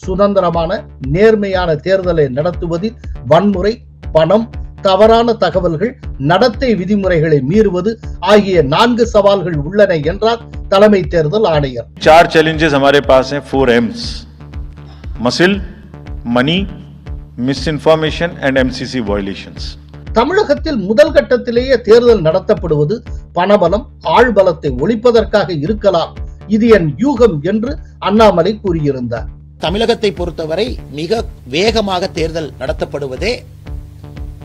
சுதந்திரமான நேர்மையான தேர்தலை நடத்துவதில் வன்முறை பணம் தவறான தகவல்கள் நடத்தை விதிமுறைகளை மீறுவது ஆகிய நான்கு சவால்கள் உள்ளன என்றார் தலைமை தேர்தல் ஆணையர் चार चैलेंजेस हमारे पास हैं four Ms muscle money misinformation and MCC violations தமிழகத்தில் முதல் கட்டத்திலேயே தேர்தல் நடத்தப்படுவது பணபலம் ஆள்பலத்தை ஒழிப்பதற்காக இருக்கலாம் இது என் யூகம் என்று அண்ணாமலை கூறியிருந்தார் தமிழகத்தை பொறுத்தவரை மிக வேகமாக தேர்தல் நடத்தப்படுவதே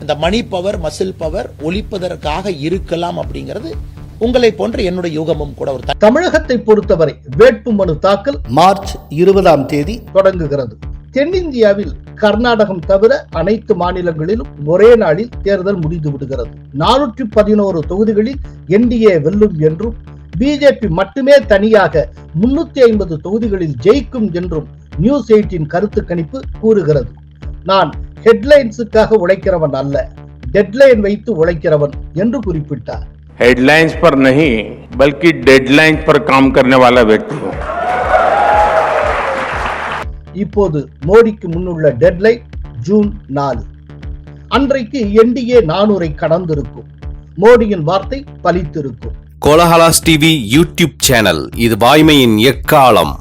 இந்த மணி பவர் மசில் பவர் ஒழிப்பதற்காக இருக்கலாம் அப்படிங்கிறது உங்களை போன்ற என்னுடைய யூகமும் கூட ஒரு த- தமிழகத்தை பொறுத்தவரை வேட்புமனு தாக்கல் மார்ச் இருபதாம் தேதி தொடங்குகிறது. தென்னிந்தியாவில் கர்நாடகம் தவிர அனைத்து மாநிலங்களிலும் ஒரே நாளில் தேர்தல் முடிந்து விடுகிறது. நானூற்றி பதினோரு தொகுதிகளில் என்டிஏ வெல்லும் என்றும் பிஜேபி மட்டுமே தனியாக முன்னூத்தி ஐம்பது தொகுதிகளில் ஜெயிக்கும் என்றும் நியூஸ் எயிட்டின் கருத்து கணிப்பு கூறுகிறது நான் ஹெட்லைன்ஸுக்காக உழைக்கிறவன் அல்ல டெட்லைன் வைத்து உழைக்கிறவன் என்று குறிப்பிட்டார் हेडलाइंस पर नहीं बल्कि डेडलाइंस पर काम करने वाला व्यक्ति हूँ இப்போது மோடிக்கு முன்னுள்ள டெட்லைன் ஜூன் நாலு அன்றைக்கு என்டிஏ நானூரை கடந்திருக்கும் மோடியின் வார்த்தை பலித்திருக்கும் கோலஹலாஸ் டிவி யூடியூப் சேனல் இது வாய்மையின் எக்காலம்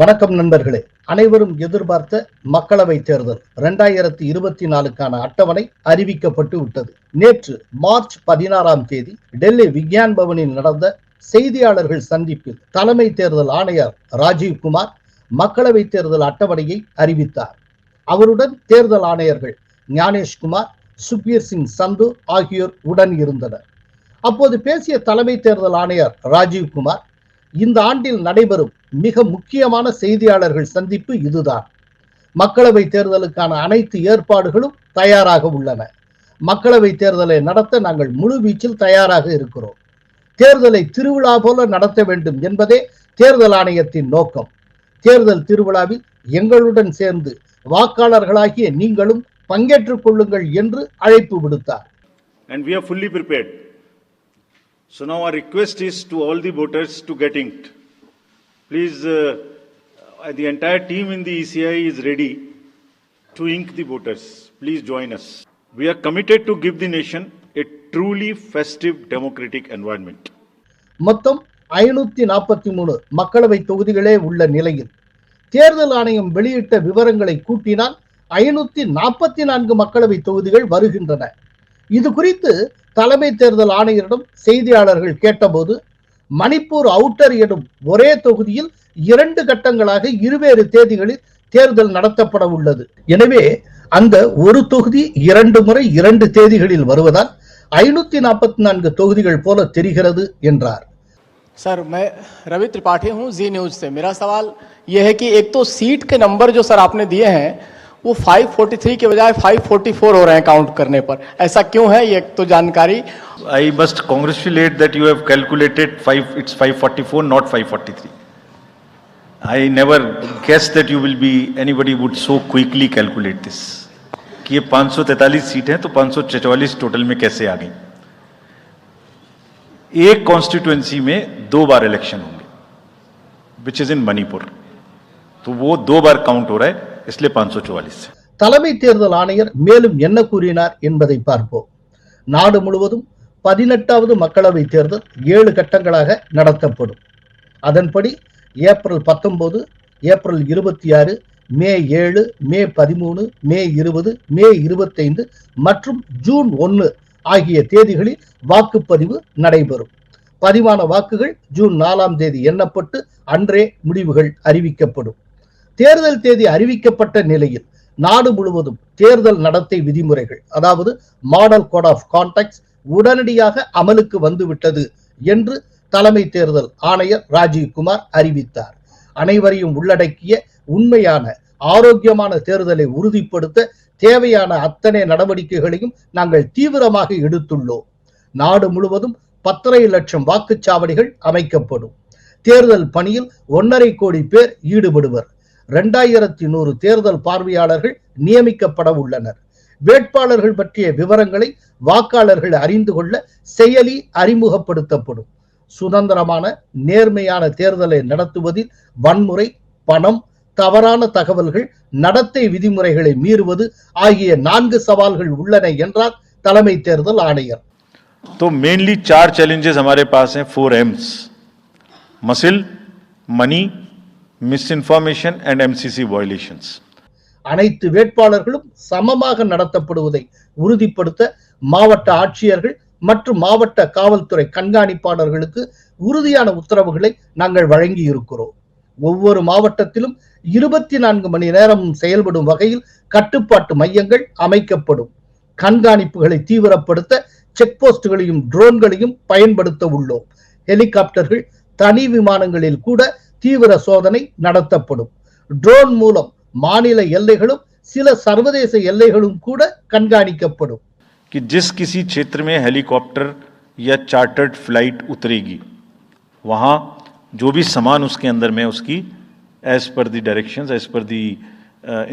வணக்கம் நண்பர்களே. அனைவரும் எதிர்பார்த்த மக்களவை தேர்தல் இரண்டாயிரத்தி இருபத்தி நாலுக்கான அட்டவணை அறிவிக்கப்பட்டு விட்டது. நேற்று மார்ச் பதினாறாம் தேதி டெல்லி விக்யான் பவனில் நடந்த செய்தியாளர்கள் சந்திப்பில் தலைமை தேர்தல் ஆணையர் ராஜீவ்குமார் மக்களவை தேர்தல் அட்டவணையை அறிவித்தார். அவருடன் தேர்தல் ஆணையர்கள் ஞானேஷ்குமார் சுக்பீர் சிங் சந்து ஆகியோர் உடன் இருந்தனர். அப்போது பேசிய தலைமை தேர்தல் ஆணையர் ராஜீவ்குமார் இந்த ஆண்டில் நடைபெறும் மிக முக்கியமான செய்தியாளர்கள் சந்திப்பு இதுதான். மக்களவை தேர்தலுக்கான அனைத்து ஏற்பாடுகளும் தயாராக உள்ளன. மக்களவை தேர்தலை நடத்த நாங்கள் முழு வீச்சில் தயாராக இருக்கிறோம். தேர்தலை திருவிழா போல நடத்த வேண்டும் என்பதே தேர்தல் ஆணையத்தின் நோக்கம். தேர்தல் திருவிழாவில் எங்களுடன் சேர்ந்து வாக்காளர்களாகிய நீங்களும் பங்கேற்றுக் கொள்ளுங்கள் என்று அழைப்பு விடுத்தார். And we are fully prepared. So now our request is to all the voters to get inked. Please, uh, the entire team in the ECI is ready to ink the voters. Please join us. We are committed to give the nation a truly festive democratic environment. மொத்தம் ஐநூத்தி நாற்பத்தி மூணு மக்களவை தொகுதிகளே உள்ள நிலையில் தேர்தல் ஆணையம் வெளியிட்ட விவரங்களை கூட்டினால் ஐநூத்தி நாற்பத்தி நான்கு மக்களவை தொகுதிகள் வருகின்றன இது குறித்து தலைமை தேர்தல் ஆணையரிடம் செய்தியாளர்கள் கேட்டபோது மணிப்பூர் அவுட்டர் எனும் ஒரே தொகுதியில் இரண்டு கட்டங்களாக இருவேறு தேதிகளில் தேர்தல் நடத்தப்பட உள்ளது எனவே அந்த ஒரு தொகுதி இரண்டு முறை இரண்டு தேதிகளில் வருவதால் ஐநூத்தி நாற்பத்தி நான்கு தொகுதிகள் போல தெரிகிறது என்றார் सर मैं रवि त्रिपाठी हूँ जी न्यूज से मेरा सवाल यह है कि एक तो सीट के नंबर जो सर आपने दिए हैं वो 543 के बजाय 544 हो रहे हैं काउंट करने पर। ऐसा क्यों है? ये तो जानकारी। I must congratulate that you have calculated it's 544 not 543 I never guess that you will be anybody would so quickly calculate this कि ये 543 सीट है तो 544 टोटल में कैसे आ गई? एक कॉन्स्टिट्युएंसी में दो बार इलेक्शन होंगे विच इज़ इन मणिपुर तो वो दो बार काउंट हो रहा है। इसलिए 544 से தலைமை தேர்தல் ஆணையர் மேலும் என்ன கூறினார் என்பதை பார்ப்போம் நாடு முழுவதும் பதினெட்டாவது மக்களவை தேர்தல் ஏழு கட்டங்களாக நடத்தப்படும் அதன்படி ஏப்ரல் பத்தொன்பது ஏப்ரல் இருபத்தி ஆறு மே ஏழு மே பதிமூணு மே இருபது மே இருபத்தைந்து மற்றும் ஜூன் ஒன்று ஆகிய தேதிகளில் வாக்குப்பதிவு நடைபெறும் பதிவான வாக்குகள் ஜூன் நாலாம் தேதி எண்ணப்பட்டு அன்றே முடிவுகள் அறிவிக்கப்படும் தேர்தல் தேதி அறிவிக்கப்பட்ட நிலையில் நாடு முழுவதும் தேர்தல் நடத்தை விதிமுறைகள் அதாவது மாடல் கோட் ஆஃப் கான்டாக்ட் உடனடியாக அமலுக்கு வந்துவிட்டது என்று தலைமை தேர்தல் ஆணையர் ராஜீவ்குமார் அறிவித்தார். அனைவரையும் உள்ளடக்கிய உண்மையான ஆரோக்கியமான தேர்தலை உறுதிப்படுத்த தேவையான அத்தனை நடவடிக்கைகளையும் நாங்கள் தீவிரமாக எடுத்துள்ளோம். நாடு முழுவதும் பத்தரை லட்சம் வாக்குச்சாவடிகள் அமைக்கப்படும். தேர்தல் பணியில் ஒன்றரை கோடி பேர் ஈடுபடுவர். இரண்டாயிரத்தி நூறு தேர்தல் பார்வையாளர்கள் நியமிக்கப்பட உள்ளனர் வேட்பாளர்கள் பற்றிய விவரங்களை வாக்காளர்கள் அறிந்து கொள்ள செயலி அறிமுகப்படுத்தப்படும் சுதந்திரமான நேர்மையான தேர்தலை நடத்துவதில் வன்முறை பணம் தவறான தகவல்கள் நடத்தை விதிமுறைகளை மீறுவது ஆகிய நான்கு சவால்கள் உள்ளன என்றார் தலைமை தேர்தல் ஆணையர் तो मेनली चार चैलेंजेस हमारे पास हैं four AIIMS muscle money misinformation and MCC violations அனைத்து வேட்பாளர்களும் சமமாக நடத்தப்படுவதை உறுதிப்படுத்த மாவட்ட ஆட்சியர்கள் மற்றும் மாவட்ட காவல்துறை கண்காணிப்பாளர்களுக்கு உறுதியான உத்தரவுகளை நாங்கள் வழங்கி இருக்கிறோம் ஒவ்வொரு மாவட்டத்திலும் இருபத்தி நான்கு மணி நேரம் செயல்படும் வகையில் கட்டுப்பாட்டு மையங்கள் அமைக்கப்படும். கண்காணிப்புகளை தீவிரப்படுத்த செக் போஸ்டுகளையும் ட்ரோன்களையும் பயன்படுத்த உள்ளோம். ஹெலிகாப்டர்கள் தனி விமானங்களில் கூட தீவிர சோதனை நடத்தப்படும் ட்ரோன் மூலம் மாநில எல்லைகளும் சில சர்வதேச எல்லைகளும் கூட கண்காணிக்கப்படும் कि जिस किसी क्षेत्र में हेलीकॉप्टर या चार्टर्ड फ्लाइट उतरेगी वहाँ जो भी सामान उसके अंदर में उसकी as per the directions as per the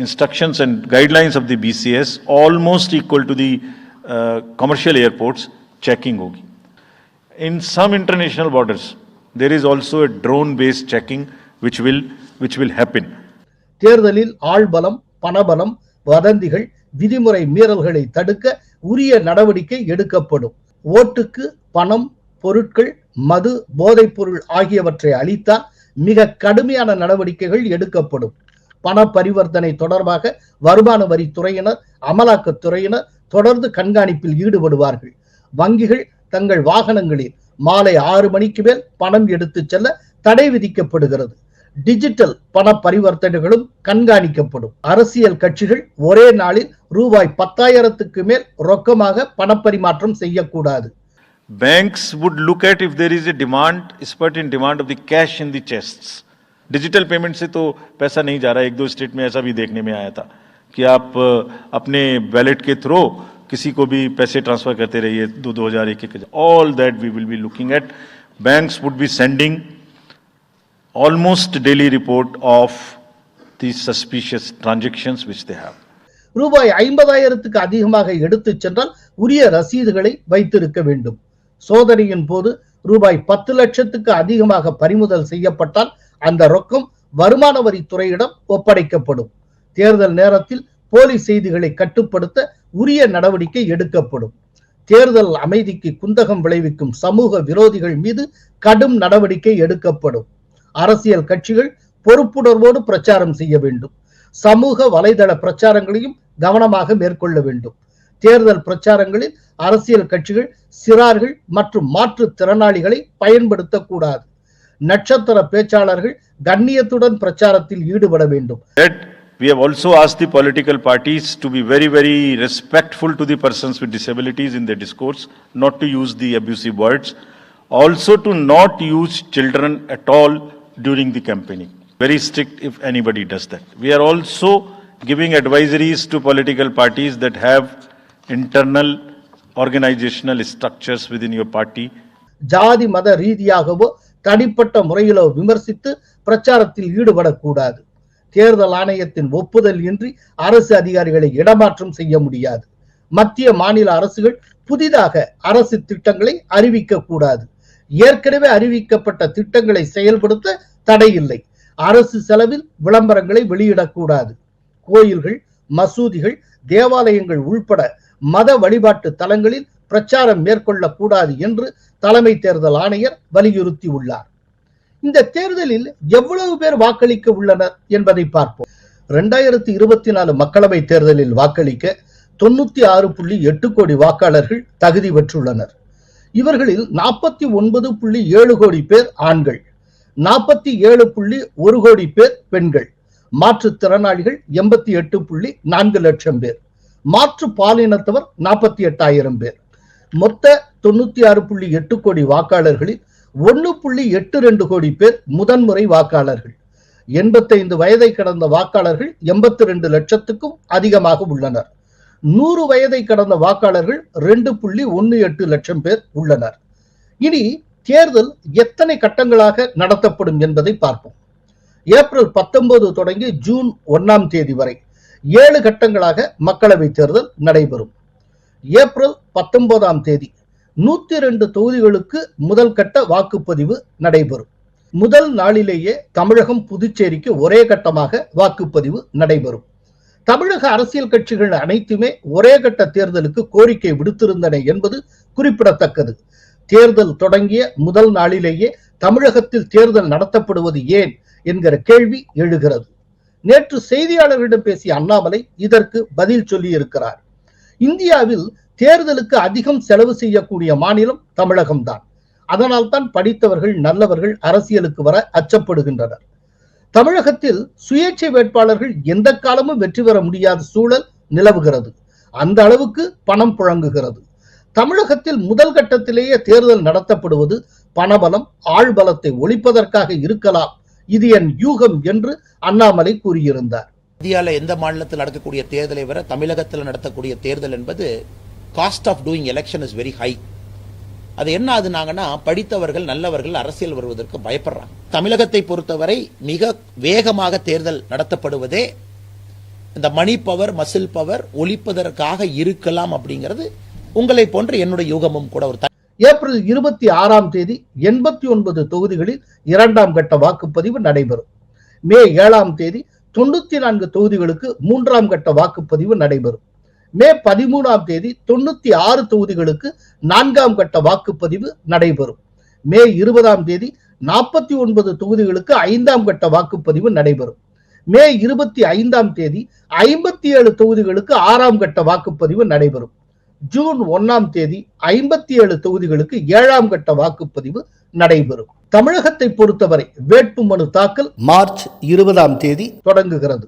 instructions and guidelines of the BCS almost equal to the commercial airports checking होगी in some international borders there is also a drone based checking which will which will happen. தேர்தலில் ஆள்பலம் பணபலம் வதந்திகள் விதிமுறை மீறல்களை தடுக்க உரிய நடவடிக்கை எடுக்கப்படும். ஓட்டுக்கு பணம் பொருட்கள் மது போதைப் பொருள் ஆகியவற்றை அளித்தால் மிக கடுமையான நடவடிக்கைகள் எடுக்கப்படும். பண பரிவர்த்தனை தொடர்பாக வருமான வரித்துறையினர் அமலாக்கத்துறையினர் தொடர்ந்து கண்காணிப்பில் ஈடுபடுவார்கள். வங்கிகள் தங்கள் வாகனங்களில் மாலை ஆறு மணிக்கு மேல் பணம் எடுத்துச் செல்ல தடை விதிக்கப்படுகிறது டிஜிட்டல் பண பரிவர்த்தனைகளும் கண்காணிக்கப்படும் அரசியல் கட்சிகள் ஒரே நாளில் ரூபாய் பத்தாயிரத்துக்கு மேல் ரொக்கமாக பணப்பரிமாற்றம் செய்யக்கூடாது banks would look at if there is a demand spurt in demand of the cash in the chests digital payment से तो पैसा नहीं जा रहा है एक दो स्टेट में ऐसा भी देखने में आया था कि आप अ, अपने वैलेट के थ्रू किसी को भी पैसे ट्रांसफर करते रहिए दो दो हजार एक एक all that we will be looking at banks would be sending almost daily report of these suspicious transactions which they have. ரூபாய் ஐம்பதாயிரத்துக்கு அதிகமாக எடுத்துச் சென்றால் உரிய ரசீதுகளை வைத்திருக்க வேண்டும் சோதனையின் போது ரூபாய் பத்து லட்சத்துக்கு அதிகமாக பறிமுதல் செய்யப்பட்டால் அந்த ரொக்கம் வருமான வரித்துறையிடம் ஒப்படைக்கப்படும் தேர்தல் நேரத்தில் போலி செய்திகளை கட்டுப்படுத்த உரிய நடவடிக்கை எடுக்கப்படும். தேர்தல் அமைதிக்கு குந்தகம் விளைவிக்கும் சமூக விரோதிகள் மீது கடும் நடவடிக்கை எடுக்கப்படும். அரசியல் கட்சிகள் பொறுப்புணர்வோடு பிரச்சாரம் செய்ய வேண்டும். சமூக வலைதள பிரச்சாரங்களையும் கவனமாக மேற்கொள்ள வேண்டும். தேர்தல் பிரச்சாரங்களில் அரசியல் கட்சிகள் சிறார்கள் மற்றும் மாற்றுத் திறனாளிகளை பயன்படுத்தக்கூடாது. நட்சத்திர பேச்சாளர்கள் கண்ணியத்துடன் பிரச்சாரத்தில் ஈடுபட வேண்டும். We have also asked the political parties to be very, very respectful to the persons with disabilities in their discourse, not to use the abusive words, also to not use children at all during the campaigning. Very strict if anybody does that. We are also giving advisories to political parties that have internal organizational structures within your party ஜாதி மத ரீதியாகவோ தனிப்பட்ட முறையிலோ விமர்சித்து பிரச்சாரத்தில் ஈடுபடக்கூடாது தேர்தல் ஆணையத்தின் ஒப்புதல் இன்றி அரசு அதிகாரிகளை இடமாற்றம் செய்ய முடியாது. மத்திய மாநில அரசுகள் புதிதாக அரசு திட்டங்களை அறிவிக்க கூடாது. ஏற்கனவே அறிவிக்கப்பட்ட திட்டங்களை செயல்படுத்த தடை இல்லை. அரசு செலவில் விளம்பரங்களை வெளியிடக்கூடாது கோயில்கள் மசூதிகள் தேவாலயங்கள் உள்பட மத வழிபாட்டு தலங்களில் பிரச்சாரம் மேற்கொள்ளக்கூடாது என்று தலைமை தேர்தல் ஆணையர் வலியுறுத்தியுள்ளார். இந்த தேர்தலில் எவ்வளவு பேர் வாக்களிக்க உள்ளனர் என்பதை பார்ப்போம். இரண்டாயிரத்தி இருபத்தி நாலு மக்களவை தேர்தலில் வாக்களிக்க தொண்ணூத்தி ஆறு புள்ளி எட்டு கோடி வாக்காளர்கள் தகுதி பெற்றுள்ளனர். இவர்களில் நாற்பத்தி ஒன்பது புள்ளி ஏழு கோடி பேர் ஆண்கள் நாற்பத்தி ஏழு புள்ளி ஒரு கோடி பேர் பெண்கள் மாற்றுத்திறனாளிகள் எண்பத்தி எட்டு புள்ளி நான்கு லட்சம் பேர் மாற்று பாலினத்தவர் நாற்பத்தி எட்டாயிரம் பேர். மொத்த தொண்ணூத்தி ஆறு புள்ளி எட்டு கோடி வாக்காளர்களில் ஒன்னு புள்ளி எட்டு ரெண்டு கோடி பேர் முதன்முறை வாக்காளர்கள். எண்பத்தைந்து வயதை கடந்த வாக்காளர்கள் எண்பத்தி ரெண்டு லட்சத்துக்கும் அதிகமாக உள்ளனர். நூறு வயதை கடந்த வாக்காளர்கள் ரெண்டு புள்ளி ஒன்னு எட்டு லட்சம் பேர் உள்ளனர். இனி தேர்தல் எத்தனை கட்டங்களாக நடத்தப்படும் என்பதை பார்ப்போம். ஏப்ரல் பத்தொன்பது தொடங்கி ஜூன் ஒன்னாம் தேதி வரை ஏழு கட்டங்களாக மக்களவை தேர்தல் நடைபெறும். ஏப்ரல் பத்தொன்பதாம் தேதி நூத்தி ரெண்டு தொகுதிகளுக்கு முதல் கட்ட வாக்குப்பதிவு நடைபெறும். முதல் நாளிலேயே தமிழகம் புதுச்சேரிக்கு ஒரே கட்டமாக வாக்குப்பதிவு நடைபெறும். தமிழக அரசியல் கட்சிகள் அனைத்துமே ஒரே கட்ட தேர்தலுக்கு கோரிக்கை விடுத்திருந்தன என்பது குறிப்பிடத்தக்கது. தேர்தல் தொடங்கிய முதல் நாளிலேயே தமிழகத்தில் தேர்தல் நடத்தப்படுவது ஏன் என்கிற கேள்வி எழுகிறது. நேற்று செய்தியாளர்களிடம் பேசிய அண்ணாமலை இதற்கு பதில் சொல்லி இருக்கிறார் இந்தியாவில் தேர்தலுக்கு அதிகம் செலவு செய்யக்கூடிய மாநிலம் தமிழகம்தான். அதனால்தான் படித்தவர்கள் நல்லவர்கள் அரசியலுக்கு வர அச்சப்படுகின்றனர். தமிழகத்தில் சுயேட்சை வேட்பாளர்கள் எந்த காலமும் வெற்றி பெற முடியாத சூழல் நிலவுகிறது. அந்த அளவுக்கு பணம் புழங்குகிறது. தமிழகத்தில் முதல் கட்டத்திலேயே தேர்தல் நடத்தப்படுவது பணபலம் ஆழ்பலத்தை ஒழிப்பதற்காக இருக்கலாம். இது என் யூகம் என்று அண்ணாமலை கூறியிருந்தார். இந்தியாவில் எந்த மாநிலத்தில் நடக்கக்கூடிய தேர்தலை விட தமிழகத்தில் நடத்தக்கூடிய தேர்தல் என்பது cost of doing election is very high அது என்ன ஆகுனாங்கன்னா படித்தவர்கள் நல்லவர்கள் அரசியல் வருவதற்கு பயப்படுறாங்க. தமிழகத்தை பொறுத்தவரை மிக வேகமாக தேர்தல் நடத்தப்படுவதே இந்த மணி பவர் மசில் பவர் ஒழிப்பதற்காக இருக்கலாம் அப்படிங்கிறது உங்களை போன்ற என்னுடைய யூகமும் கூட ஒரு ஏப்ரல் இருபத்தி ஆறாம் தேதி எண்பத்தி ஒன்பது தொகுதிகளில் இரண்டாம் கட்ட வாக்குப்பதிவு நடைபெறும். மே ஏழாம் தேதி தொண்ணூத்தி நான்கு தொகுதிகளுக்கு மூன்றாம் கட்ட வாக்குப்பதிவு நடைபெறும். மே பதிமூணாம் தேதி தொண்ணூத்தி ஆறு தொகுதிகளுக்கு நான்காம் கட்ட வாக்குப்பதிவு நடைபெறும். மே இருபதாம் தேதி நாற்பத்தி ஒன்பது தொகுதிகளுக்கு ஐந்தாம் கட்ட வாக்குப்பதிவு நடைபெறும். மே இருபத்தி ஐந்தாம் தேதி ஐம்பத்தி ஏழு தொகுதிகளுக்கு ஆறாம் கட்ட வாக்குப்பதிவு நடைபெறும். ஜூன் ஒன்னாம் தேதி ஐம்பத்தி ஏழு தொகுதிகளுக்கு ஏழாம் கட்ட வாக்குப்பதிவு நடைபெறும். தமிழகத்தை பொறுத்தவரை வேட்புமனு தாக்கல் மார்ச் இருபதாம் தேதி தொடங்குகிறது.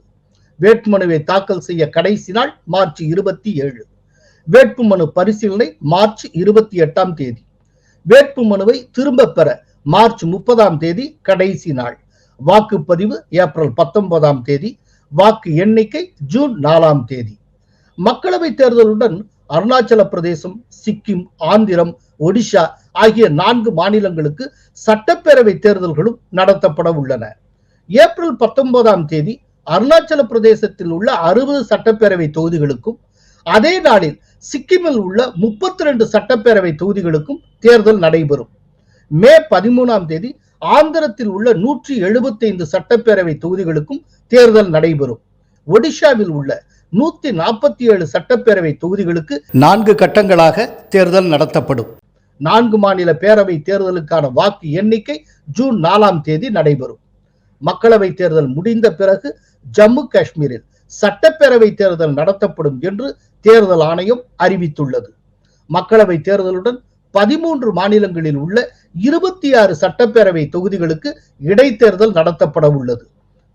வேட்புமனுவை தாக்கல் செய்ய கடைசி நாள் மார்ச் இருபத்தி ஏழு. வேட்புமனு பரிசீலனை மார்ச் இருபத்தி எட்டாம் தேதி. வேட்புமனுவை திரும்ப பெற மார்ச் முப்பதாம் தேதி கடைசி நாள். வாக்குப்பதிவு ஏப்ரல் பத்தொன்பதாம் தேதி. வாக்கு எண்ணிக்கை ஜூன் நாலாம் தேதி. மக்களவை தேர்தலுடன் அருணாச்சல பிரதேசம் சிக்கிம் ஆந்திரம் ஒடிஷா ஆகிய நான்கு மாநிலங்களுக்கு சட்டப்பேரவை தேர்தல்களும் நடத்தப்பட உள்ளன. ஏப்ரல் பத்தொன்பதாம் தேதி அருணாச்சல பிரதேசத்தில் உள்ள அறுபது சட்டப்பேரவை தொகுதிகளுக்கும் அதே நாளில் சிக்கிமில் உள்ள முப்பத்தி ரெண்டு சட்டப்பேரவை தொகுதிகளுக்கும் தேர்தல் நடைபெறும். மே பதிமூணாம் தேதி ஆந்திரத்தில் உள்ள நூற்றி எழுபத்தி ஐந்து சட்டப்பேரவை தொகுதிகளுக்கும் தேர்தல் நடைபெறும். ஒடிஷாவில் உள்ள நூத்தி நாற்பத்தி ஏழு சட்டப்பேரவை தொகுதிகளுக்கு நான்கு கட்டங்களாக தேர்தல் நடத்தப்படும். நான்கு மாநில பேரவை தேர்தலுக்கான வாக்கு எண்ணிக்கை ஜூன் நாலாம் தேதி நடைபெறும். மக்களவை தேர்தல் முடிந்த பிறகு ஜம்மு காஷ்மீரில் சட்டப்பேரவை தேர்தல் நடத்தப்படும் என்று தேர்தல் ஆணையம் அறிவித்துள்ளது. மக்களவை தேர்தலுடன் பதிமூன்று மாநிலங்களில் உள்ள இருபத்தி ஆறு சட்டப்பேரவை தொகுதிகளுக்கு இடைத்தேர்தல் நடத்தப்பட உள்ளது.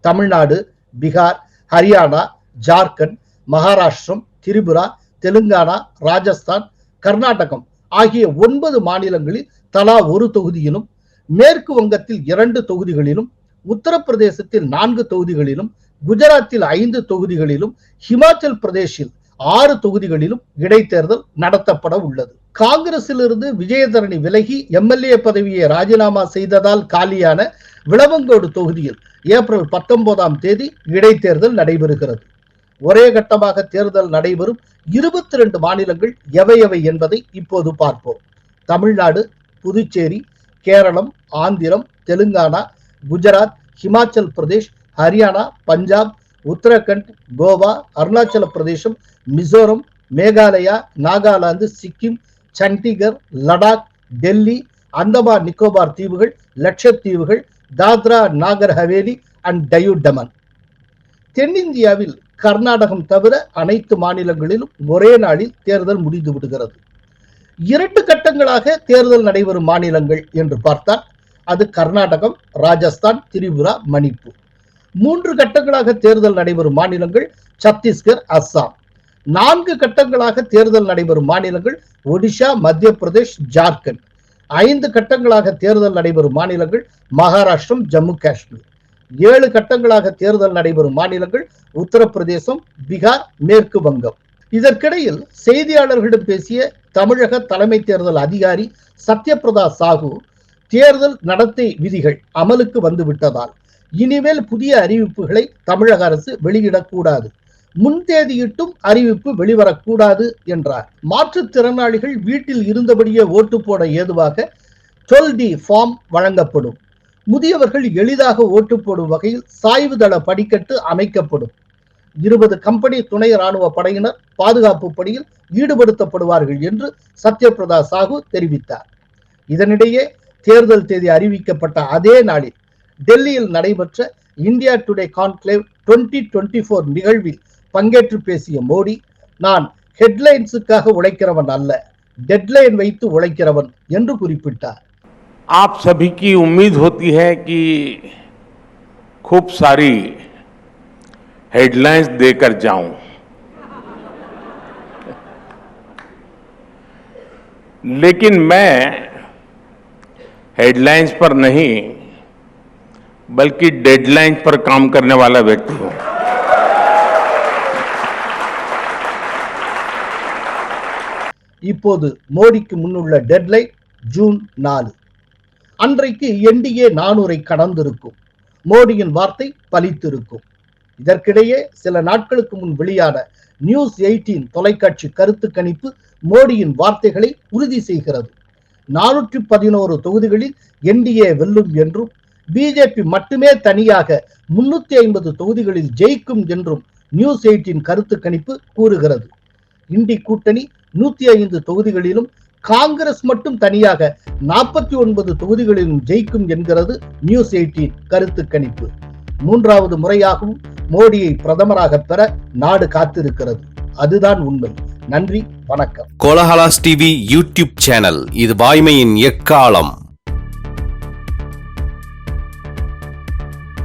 தமிழ்நாடு பீகார் ஹரியானா ஜார்க்கண்ட் மகாராஷ்டிரம் திரிபுரா தெலுங்கானா ராஜஸ்தான் கர்நாடகம் ஆகிய ஒன்பது மாநிலங்களில் தலா ஒரு தொகுதியிலும் மேற்கு வங்கத்தில் இரண்டு தொகுதிகளிலும் உத்தரப்பிரதேசத்தில் நான்கு தொகுதிகளிலும் குஜராத்தில் ஐந்து தொகுதிகளிலும் ஹிமாச்சல் பிரதேஷில் ஆறு தொகுதிகளிலும் இடைத்தேர்தல் நடத்தப்பட உள்ளது. காங்கிரசிலிருந்து விஜயதரணி விலகி எம்எல்ஏ பதவியை ராஜினாமா செய்ததால் காலியான விளவங்கோடு தொகுதியில் ஏப்ரல் பத்தொன்பதாம் தேதி இடைத்தேர்தல் நடைபெறுகிறது. ஒரே கட்டமாக தேர்தல் நடைபெறும் இருபத்தி ரெண்டு மாநிலங்கள் எவை எவை என்பதை இப்போது பார்ப்போம். தமிழ்நாடு புதுச்சேரி கேரளம் ஆந்திரம் தெலுங்கானா குஜராத் ஹிமாச்சல் பிரதேஷ் ஹரியானா பஞ்சாப் உத்தரகண்ட் கோவா அருணாச்சல பிரதேசம் மிசோரம் மேகாலயா நாகாலாந்து சிக்கிம் சண்டிகர் லடாக் டெல்லி அந்தமான் நிக்கோபார் தீவுகள் லட்சத்தீவுகள் தாத்ரா நாகர் ஹவேலி அண்ட் டயூ டமன் தென்னிந்தியாவில் கர்நாடகம் தவிர அனைத்து மாநிலங்களிலும் ஒரே நாளில் தேர்தல் முடிந்து விடுகிறது. இரண்டு கட்டங்களாக தேர்தல் நடைபெறும் மாநிலங்கள் என்று பார்த்தால் அது கர்நாடகம் ராஜஸ்தான் திரிபுரா மணிப்பூர். மூன்று கட்டங்களாக தேர்தல் நடைபெறும் மாநிலங்கள் சத்தீஸ்கர் அஸ்ஸாம். நான்கு கட்டங்களாக தேர்தல் நடைபெறும் மாநிலங்கள் ஒடிஷா மத்திய பிரதேஷ் ஜார்க்கண்ட். ஐந்து கட்டங்களாக தேர்தல் நடைபெறும் மாநிலங்கள் மகாராஷ்டிரம் ஜம்மு காஷ்மீர். ஏழு கட்டங்களாக தேர்தல் நடைபெறும் மாநிலங்கள் உத்தரப்பிரதேசம் பீகார் மேற்கு வங்கம். இதற்கிடையில் செய்தியாளர்களிடம் பேசிய தமிழக தலைமை தேர்தல் அதிகாரி சத்யபிரதா சாஹூ தேர்தல் நடத்தை விதிகள் அமலுக்கு வந்து விட்டதால் இனிமேல் புதிய அறிவிப்புகளை தமிழக அரசு வெளியிடக்கூடாது. முன்தேதியிட்டும் அறிவிப்பு வெளிவரக்கூடாது என்றார். மாற்றுத்திறனாளிகள் வீட்டில் இருந்தபடியே ஓட்டு போட ஏதுவாக டுவெல் டி ஃபார்ம் வழங்கப்படும். முதியவர்கள் எளிதாக ஓட்டு போடும் வகையில் சாய்வுதள படிக்கட்டு அமைக்கப்படும். இருபது கம்பெனி துணை ராணுவ படையினர் பாதுகாப்பு பணியில் ஈடுபடுத்தப்படுவார்கள் என்று சத்யபிரதா சாஹூ தெரிவித்தார். இதனிடையே தேர்தல் தேதி அறிவிக்கப்பட்ட அதே நாளில் டெல்லியில் நடைபெற்ற India Today Conclave 2024 twenty four நிகழ்வில் பங்கேற்று பேசிய மோடி நான் ஹெட்லைன்ஸுக்காக உழைக்கிறவன் அல்ல டெட்லைன் வைத்து உழைக்கிறவன் என்று குறிப்பிட்டார் आप सभी की उम्मीद होती है कि खूब सारी हेडलाइंस देकर जाऊं लेकिन मैं हेडलाइंस पर नहीं बल्कि डेडलाइंस पर काम करने वाला व्यक्ति हूं இப்போது மோடிக்கு முன்னுள்ள டெட்லைன் ஜூன் நாலு அன்றைக்கு என்டிஏ நானூரை கடந்திருக்கும் மோடியின் வார்த்தை பலித்திருக்கும் இதற்கிடையே சில நாட்களுக்கு முன் வெளியான நியூஸ் எயிட்டீன் தொலைக்காட்சி கருத்து கணிப்பு மோடியின் வார்த்தைகளை உறுதி செய்கிறது நானூற்றி பதினோரு தொகுதிகளில் என்டிஏ வெல்லும் என்றும் பிஜேபி மட்டுமே தனியாக முன்னூத்தி ஐம்பது தொகுதிகளில் ஜெயிக்கும் என்றும் நியூஸ் எயிட்டின் கருத்து கணிப்பு கூறுகிறது. இண்டி கூட்டணி நூத்தி ஐந்து தொகுதிகளிலும் காங்கிரஸ் மட்டும் தனியாக நாற்பத்தி ஒன்பது தொகுதிகளிலும் ஜெயிக்கும் என்கிறது நியூஸ் எயிட்டின் கருத்து கணிப்பு. மூன்றாவது முறையாகவும் மோடியை பிரதமராக பெற நாடு காத்திருக்கிறது. அதுதான் உண்மை. நன்றி வணக்கம். கோலஹலாஸ் டிவி யூடியூப் சேனல் இது வாய்மையின் எக்காலம்.